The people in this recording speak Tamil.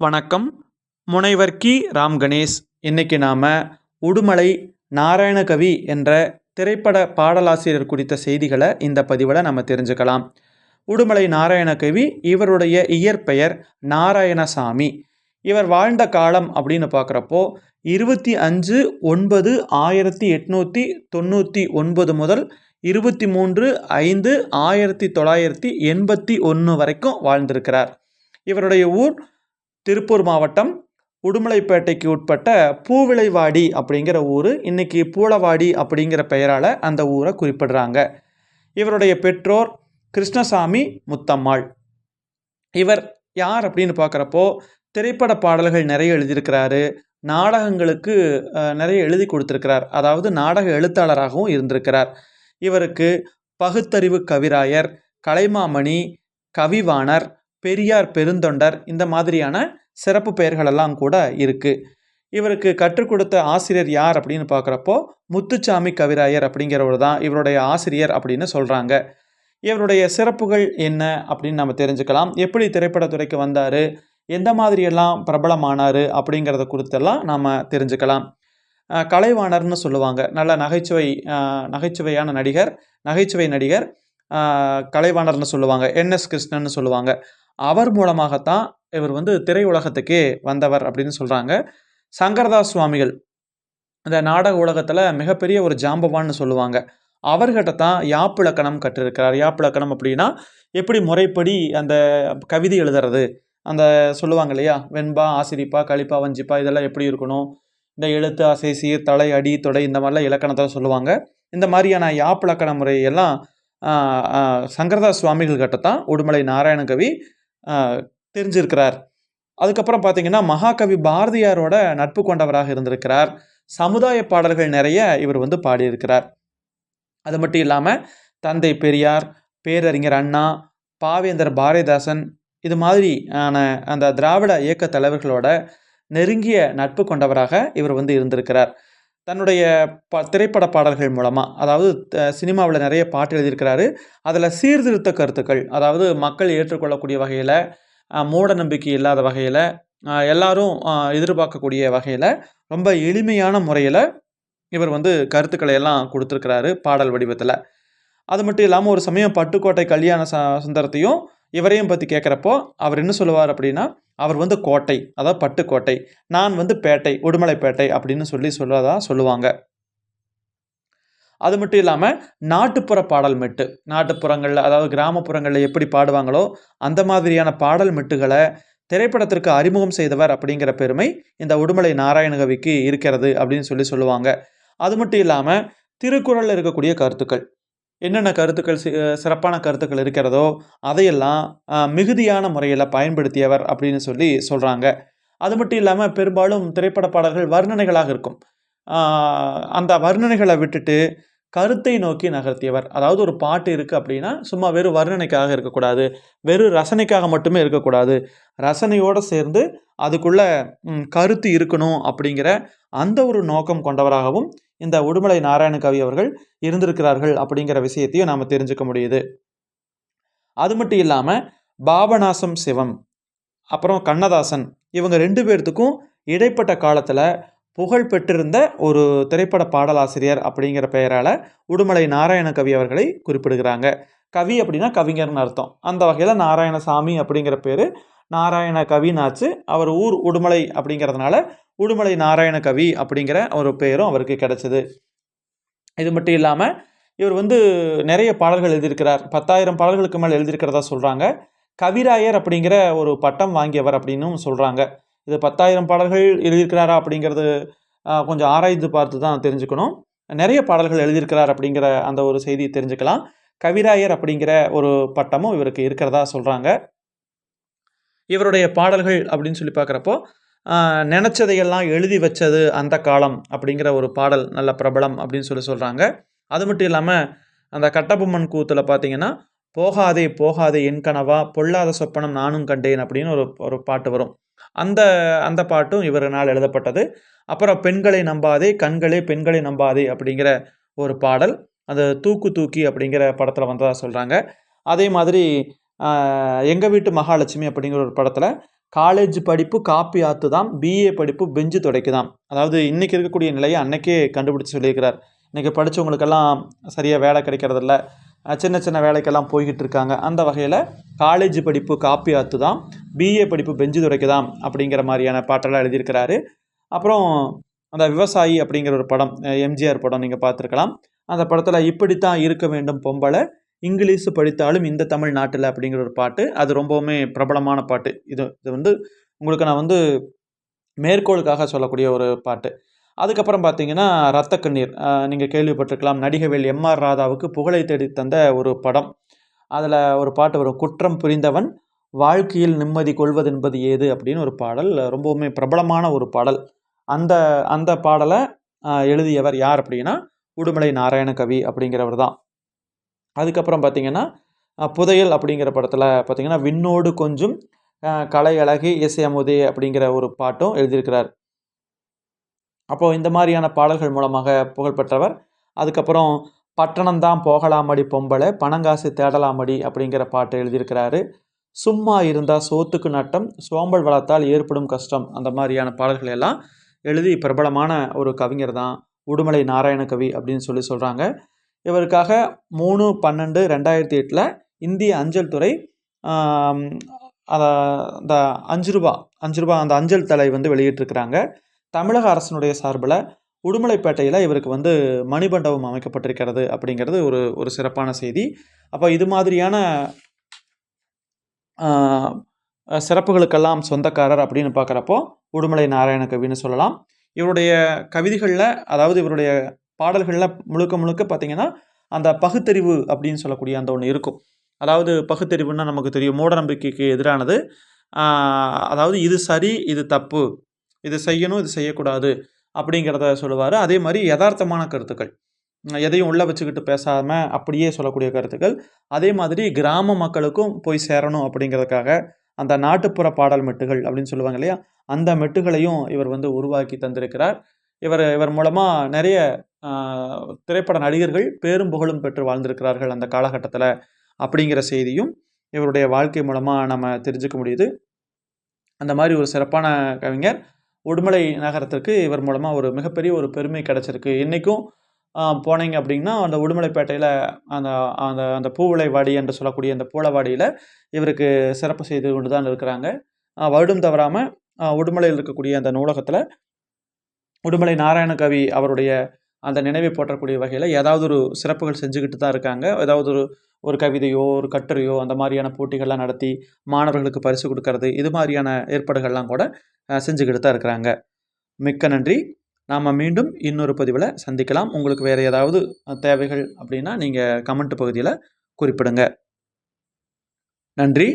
வணக்கம். முனைவர் கி. ராம் கணேஷ் இன்னைக்கு நாம் உடுமலை நாராயணகவி என்ற திரைப்பட பாடலாசிரியர் குறித்த செய்திகளை இந்த பதிவில் நம்ம தெரிஞ்சுக்கலாம். உடுமலை நாராயணகவி இவருடைய இயற்பெயர் நாராயணசாமி. இவர் வாழ்ந்த காலம் அப்படின்னு பார்க்குறப்போ இருபத்தி அஞ்சு ஒன்பது ஆயிரத்தி எட்நூற்றி தொண்ணூற்றி ஒன்பது முதல் இருபத்தி மூன்று ஐந்து ஆயிரத்தி தொள்ளாயிரத்தி எண்பத்தி ஒன்று வரைக்கும் வாழ்ந்திருக்கிறார். இவருடைய ஊர் திருப்பூர் மாவட்டம் உடுமலைப்பேட்டைக்கு உட்பட்ட பூவிளைவாடி அப்படிங்கிற ஊர். இன்றைக்கி பூளவாடி அப்படிங்கிற பெயரால் அந்த ஊரை குறிப்பிடுறாங்க. இவருடைய பெற்றோர் கிருஷ்ணசாமி முத்தம்மாள். இவர் யார் அப்படின்னு பார்க்குறப்போ திரைப்பட பாடல்கள் நிறைய எழுதியிருக்கிறாரு. நாடகங்களுக்கு நிறைய எழுதி கொடுத்துருக்கிறார். அதாவது நாடக எழுத்தாளராகவும் இருந்திருக்கிறார். இவருக்கு பகுத்தறிவு கவிராயர் கலைமாமணி கவிவாணர் பெரியார் பெருந்தொண்டர் இந்த மாதிரியான சிறப்பு பெயர்களெல்லாம் கூட இருக்குது இவருக்கு கற்றுக் கொடுத்த ஆசிரியர் யார் அப்படின்னு பார்க்குறப்போ முத்துச்சாமி கவிராயர் அப்படிங்கிறவர் தான் இவருடைய ஆசிரியர் அப்படின்னு சொல்கிறாங்க இவருடைய சிறப்புகள் என்ன அப்படின்னு நம்ம தெரிஞ்சுக்கலாம். எப்படி திரைப்படத்துறைக்கு வந்தார்? எந்த மாதிரியெல்லாம் பிரபலமானார் அப்படிங்கிறத குறித்தெல்லாம் நாம் தெரிஞ்சுக்கலாம். கலைவாணர்னு சொல்லுவாங்க. நல்ல நகைச்சுவை நகைச்சுவையான நடிகர் நகைச்சுவை நடிகர் கலைவாணர்னு சொல்லுவாங்க. என் எஸ் கிருஷ்ணன் சொல்லுவாங்க. அவர் மூலமாகத்தான் இவர் வந்து திரையுலகத்துக்கே வந்தவர் அப்படின்னு சொல்கிறாங்க சங்கரதாஸ் சுவாமிகள் இந்த நாடக உலகத்தில் மிகப்பெரிய ஒரு ஜாம்பவான்னு சொல்லுவாங்க. அவர்கிட்ட தான் யாப்பிலக்கணம் கற்றிருக்கிறார். யாப்பிலக்கணம் அப்படின்னா எப்படி முறைப்படி அந்த கவிதை எழுதுறது? அந்த சொல்லுவாங்க இல்லையா? வெண்பா ஆசிரிப்பா கழிப்பா வஞ்சிப்பா இதெல்லாம் எப்படி இருக்கணும்? இந்த எழுத்து அசை சீர் தலை அடி தொடை இந்த மாதிரிலாம் இலக்கணத்தை சொல்லுவாங்க. இந்த மாதிரியான யாப்பிலக்கண முறையெல்லாம் சங்கரதாஸ் சுவாமிகள் கிட்ட தான் உடுமலை நாராயணகவி தெரிஞ்சிருக்கிறார். அதுக்கப்புறம் பார்த்தீங்கன்னா மகாகவி பாரதியாரோட நட்பு கொண்டவராக இருந்திருக்கிறார். சமுதாய பாடல்கள் நிறைய இவர் வந்து பாடியிருக்கிறார். அது மட்டும் இல்லாமல் தந்தை பெரியார் பேரறிஞர் அண்ணா பாவேந்தர் பாரதிதாசன் இது மாதிரி ஆன அந்த திராவிட இயக்க தலைவர்களோட நெருங்கிய நட்பு கொண்டவராக இவர் வந்து இருந்திருக்கிறார். தன்னுடைய ப திரைப்பட பாடல்கள் மூலமாக அதாவது சினிமாவில் நிறைய பாட்டு எழுதியிருக்கிறாரு. அதில் சீர்திருத்த கருத்துக்கள் அதாவது மக்கள் ஏற்றுக்கொள்ளக்கூடிய வகையில் மூட நம்பிக்கை இல்லாத வகையில் எல்லாரும் எதிர்பார்க்கக்கூடிய வகையில் ரொம்ப எளிமையான முறையில் இவர் வந்து கருத்துக்களை எல்லாம் கொடுத்துருக்கிறாரு பாடல் வடிவத்தில். அது மட்டும் இல்லாமல் ஒரு சமயம் பட்டுக்கோட்டை கல்யாண ச சுந்தரத்தையும் இவரையும் பற்றி கேட்குறப்போ அவர் என்ன சொல்லுவார் அப்படின்னா அவர் வந்து கோட்டை அதாவது பட்டுக்கோட்டை நான் வந்து பேட்டை உடுமலைப்பேட்டை அப்படின்னு சொல்லி சொல்லதா சொல்லுவாங்க. அது மட்டும் இல்லாமல் நாட்டுப்புற பாடல் மெட்டு நாட்டுப்புறங்களில் அதாவது கிராமப்புறங்களில் எப்படி பாடுவாங்களோ அந்த மாதிரியான பாடல் மெட்டுகளை திரைப்படத்திற்கு அறிமுகம் செய்தவர் அப்படிங்கிற பெருமை இந்த உடுமலை நாராயணகவிக்கு இருக்கிறது அப்படின்னு சொல்லி சொல்லுவாங்க. அது மட்டும் இல்லாமல் திருக்குறளில் இருக்கக்கூடிய கருத்துக்கள். என்னென்ன கருத்துக்கள் சிறப்பான கருத்துக்கள் இருக்கிறதோ அதையெல்லாம் மிகுதியான முறையில் பயன்படுத்தியவர் அப்படின்னு சொல்லி சொல்கிறாங்க அது மட்டும் இல்லாமல் பெரும்பாலும் திரைப்பட பாடல்கள் வர்ணனைகளாக இருக்கும். அந்த வர்ணனைகளை விட்டுட்டு கருத்தை நோக்கி நகர்த்தியவர். அதாவது ஒரு பாட்டு இருக்குது அப்படின்னா சும்மா வெறும் வர்ணனைக்காக இருக்கக்கூடாது. வெறும் ரசனைக்காக மட்டுமே இருக்கக்கூடாது. ரசனையோடு சேர்ந்து அதுக்குள்ளே கருத்து இருக்கணும் அப்படிங்கிற அந்த ஒரு நோக்கம் கொண்டவராகவும் இந்த உடுமலை நாராயணகவி அவர்கள் இருந்திருக்கிறார்கள் அப்படிங்கிற விஷயத்தையும் நாம் தெரிஞ்சுக்க முடியுது. அது மட்டும் இல்லாமல் பாபநாசம் சிவம் அப்புறம் கண்ணதாசன் இவங்க ரெண்டு பேர்த்துக்கும் இடைப்பட்ட காலத்தில் புகழ் பெற்றிருந்த ஒரு திரைப்பட பாடலாசிரியர் அப்படிங்கிற பெயரால் உடுமலை நாராயணகவி அவர்களை குறிப்பிடுகிறாங்க. கவி அப்படின்னா கவிஞர்னு அர்த்தம். அந்த வகையில் நாராயணசாமி அப்படிங்கிற பேர் நாராயண கவினாச்சு. அவர் ஊர் உடுமலை அப்படிங்கிறதுனால உடுமலை நாராயண கவி அப்படிங்கிற ஒரு பெயரும் அவருக்கு கிடைச்சது. இது மட்டும் இல்லாமல் இவர் வந்து நிறைய பாடல்கள் எழுதியிருக்கிறார். பத்தாயிரம் பாடல்களுக்கு மேல் எழுதியிருக்கிறதா சொல்கிறாங்க கவிராயர் அப்படிங்கிற ஒரு பட்டம் வாங்கியவர் அப்படின்னும் சொல்கிறாங்க இது பத்தாயிரம் பாடல்கள் எழுதியிருக்கிறாரா அப்படிங்கிறது கொஞ்சம் ஆராய்ந்து பார்த்து தான் தெரிஞ்சுக்கணும். நிறைய பாடல்கள் எழுதியிருக்கிறார் அப்படிங்கிற அந்த ஒரு செய்தி தெரிஞ்சுக்கலாம். கவிராயர் அப்படிங்கிற ஒரு பட்டமும் இவருக்கு இருக்கிறதா சொல்கிறாங்க இவருடைய பாடல்கள் அப்படின்னு சொல்லி பார்க்குறப்போ நினச்சதையெல்லாம் எழுதி வச்சது அந்த காலம் அப்படிங்கிற ஒரு பாடல் நல்ல பிரபலம் அப்படின்னு சொல்லி சொல்கிறாங்க அது மட்டும் இல்லாமல் அந்த கட்டபொம்மன் கூத்தில் பார்த்தீங்கன்னா போகாதே போகாதே என் கனவா பொல்லாத சொப்பனம் நானும் கண்டேன் அப்படின்னு ஒரு ஒரு பாட்டு வரும். அந்த அந்த பாட்டும் இவரினால் எழுதப்பட்டது. அப்புறம் பெண்களை நம்பாதே கண்களே பெண்களை நம்பாதே அப்படிங்கிற ஒரு பாடல். அந்த தூக்கு தூக்கி அப்படிங்கிற படத்தில் வந்ததாக சொல்கிறாங்க அதே மாதிரி எங்கள் வீட்டு மகாலட்சுமி அப்படிங்கிற ஒரு படத்தில் காலேஜ் படிப்பு காப்பி ஆத்துதாம் பிஏ படிப்பு பெஞ்சு துடைக்குதாம் அதாவது இன்றைக்கி இருக்கக்கூடிய நிலையை அன்னைக்கே கண்டுபிடிச்சி சொல்லியிருக்கிறார். இன்றைக்கி படித்தவங்களுக்கெல்லாம் சரியாக வேலை கிடைக்கிறதில்ல. சின்ன சின்ன வேலைக்கெல்லாம் போய்கிட்டு இருக்காங்க. அந்த வகையில் காலேஜ் படிப்பு காப்பி ஆத்து தான் பிஏ படிப்பு பெஞ்சு துடைக்குதாம் அப்படிங்கிற மாதிரியான பாட்டெல்லாம் எழுதியிருக்கிறாரு. அப்புறம் அந்த விவசாயி அப்படிங்கிற ஒரு படம் எம்ஜிஆர் படம் நீங்கள் பார்த்துருக்கலாம். அந்த படத்தில் இப்படித்தான் இருக்க வேண்டும் பொம்பளை இங்கிலீஷ் படித்தாலும் இந்த தமிழ் நாட்டில் அப்படிங்கிற ஒரு பாட்டு. அது ரொம்பவுமே பிரபலமான பாட்டு. இது இது வந்து உங்களுக்கு நான் வந்து மேற்கோளுக்காக சொல்லக்கூடிய ஒரு பாட்டு. அதுக்கப்புறம் பார்த்தீங்கன்னா ரத்த கண்ணீர். நீங்கள் கேள்விப்பட்டிருக்கலாம் நடிகவேல் எம்ஆர் ராதாவுக்கு புகழை தேடி தந்த ஒரு படம். அதில் ஒரு பாட்டு வரும் குற்றம் புரிந்தவன் வாழ்க்கையில் நிம்மதி கொள்வதென்பது ஏது அப்படின்னு ஒரு பாடல் ரொம்பவுமே பிரபலமான ஒரு பாடல். அந்த அந்த பாடலை எழுதியவர் யார் அப்படின்னா உடுமலை நாராயணகவி அப்படிங்கிறவர் தான். அதுக்கப்புறம் பார்த்தீங்கன்னா புதையல் அப்படிங்கிற படத்தில் பார்த்திங்கன்னா விண்ணோடு கொஞ்சம் கலை அழகி இசையமுதே அப்படிங்கிற ஒரு பாட்டும் எழுதியிருக்கிறார். அப்போது இந்த மாதிரியான பாடல்கள் மூலமாக புகழ்பெற்றவர் அதுக்கப்புறம் பட்டணம்தான் போகலாமடி பொம்பளை பணங்காசு தேடலாமடி அப்படிங்கிற பாட்டு எழுதியிருக்கிறாரு. சும்மா இருந்தால் சோத்துக்கு நட்டம் சோம்பல் வளர்த்தால் ஏற்படும் கஷ்டம். அந்த மாதிரியான பாடல்களை எல்லாம் எழுதி பிரபலமான ஒரு கவிஞர் தான் உடுமலை நாராயணகவி அப்படின்னு சொல்லி சொல்கிறாங்க இவருக்காக மூணு பன்னெண்டு ரெண்டாயிரத்தி எட்டில் இந்திய அஞ்சல் துறை அந்த அஞ்சு ரூபா அஞ்சு ரூபா அந்த அஞ்சல் தலை வந்து வெளியிட்டிருக்கிறாங்க. தமிழக அரசினுடைய சார்பில் உடுமலைப்பேட்டையில் இவருக்கு வந்து மணிமண்டபம் அமைக்கப்பட்டிருக்கிறது அப்படிங்கிறது ஒரு ஒரு சிறப்பான செய்தி. அப்போ இது மாதிரியான சிறப்புகளுக்கெல்லாம் சொந்தக்காரர் அப்படின்னு பார்க்குறப்போ உடுமலை நாராயண கவின்னு சொல்லலாம். இவருடைய கவிதைகளில் அதாவது இவருடைய பாடல்களில் முழுக்க முழுக்க பார்த்தீங்கன்னா அந்த பகுத்தறிவு அப்படின்னு சொல்லக்கூடிய அந்த ஒன்று இருக்கும். அதாவது பகுத்தறிவுன்னா நமக்கு தெரியும். மூடநம்பிக்கைக்கு எதிரானது. அதாவது இது சரி இது தப்பு. இது செய்யணும் இது செய்யக்கூடாது அப்படிங்கிறத சொல்லுவார். அதே மாதிரி யதார்த்தமான கருத்துக்கள். எதையும் உள்ளே வச்சுக்கிட்டு பேசாமல் அப்படியே சொல்லக்கூடிய கருத்துக்கள். அதே மாதிரி கிராம மக்களுக்கும் போய் சேரணும் அப்படிங்கிறதுக்காக அந்த நாட்டுப்புற பாடல் மெட்டுகள் அப்படின்னு சொல்லுவாங்க இல்லையா? அந்த மெட்டுகளையும் இவர் வந்து உருவாக்கி தந்திருக்கிறார். இவர் இவர் மூலமாக நிறைய திரைப்பட நடிகர்கள் பேரும் புகழும் பெற்று வாழ்ந்திருக்கிறார்கள் அந்த காலகட்டத்தில் அப்படிங்கிற செய்தியும் இவருடைய வாழ்க்கை மூலமாக நம்ம தெரிஞ்சுக்க முடியுது. அந்த மாதிரி ஒரு சிறப்பான கவிஞர். உடுமலை நகரத்திற்கு இவர் மூலமாக ஒரு மிகப்பெரிய ஒரு பெருமை கிடச்சிருக்கு. இன்றைக்கும் போனீங்க அப்படின்னா அந்த உடுமலைப்பேட்டையில் அந்த அந்த அந்த பூவிளைவாடி என்று சொல்லக்கூடிய அந்த பூளவாடியில் இவருக்கு சிறப்பு செய்து கொண்டு தான் இருக்கிறாங்க வருடம் தவறாமல் உடுமலையில் இருக்கக்கூடிய அந்த நூலகத்தில் உடுமலை நாராயணகவி அவருடைய அந்த நினைவை போற்றக்கூடிய வகையில் ஏதாவது ஒரு சிறப்புகள் செஞ்சுக்கிட்டு தான் இருக்காங்க. ஏதாவது ஒரு ஒரு கவிதையோ ஒரு கட்டுரையோ அந்த மாதிரியான போட்டிகள்லாம் நடத்தி மாணவர்களுக்கு பரிசு கொடுக்கறது இது மாதிரியான ஏற்பாடுகள்லாம் கூட செஞ்சுக்கிட்டு தான் இருக்கிறாங்க. மிக்க நன்றி. நாம் மீண்டும் இன்னொரு பதிவில் சந்திக்கலாம். உங்களுக்கு வேறு ஏதாவது தேவைகள் அப்படின்னா நீங்கள் கமெண்ட் பகுதியில் குறிப்பிடுங்க. நன்றி.